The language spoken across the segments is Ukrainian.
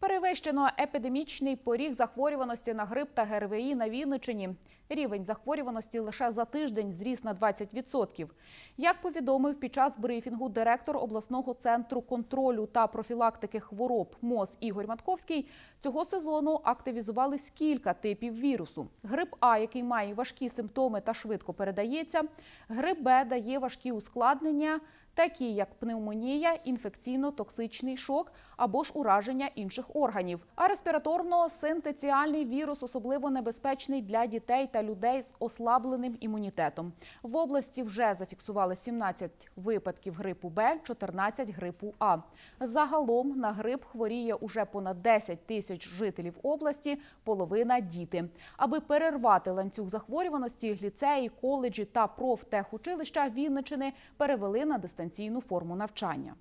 Перевищено епідемічний поріг захворюваності на грип та ГРВІ на Вінничині. Рівень захворюваності лише за тиждень зріс на 20%. Як повідомив під час брифінгу директор обласного центру контролю та профілактики хвороб МОЗ Ігор Матковський, цього сезону активізувались кілька типів вірусу. Грип А, який має важкі симптоми та швидко передається. Грип Б дає важкі ускладнення, такі як пневмонія, інфекційно-токсичний шок або ж ураження інших органів. А респіраторно-синтеціальний вірус особливо небезпечний для дітей та людей з ослабленим імунітетом. В області вже зафіксували 17 випадків грипу Б, 14 грипу А. Загалом на грип хворіє уже понад 10 тисяч жителів області, половина діти. Аби перервати ланцюг захворюваності, ліцеї, коледжі та профтехучилища Вінничини перевели на дистанційну форму навчання.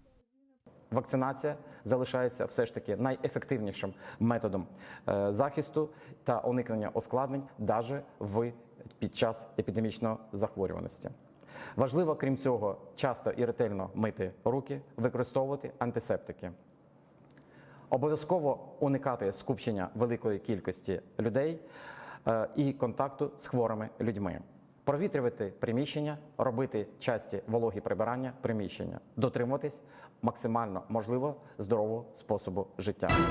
Вакцинація залишається все ж таки найефективнішим методом е, захисту та уникнення ускладнень навіть в під час епідемічної захворюваності. Важливо, крім цього, часто і ретельно мити руки, використовувати антисептики. Обов'язково уникати скупчення великої кількості людей е, і контакту з хворими людьми. Провітрювати приміщення, робити часті вологі прибирання приміщення, дотримуватись максимально можливо здорового способу життя.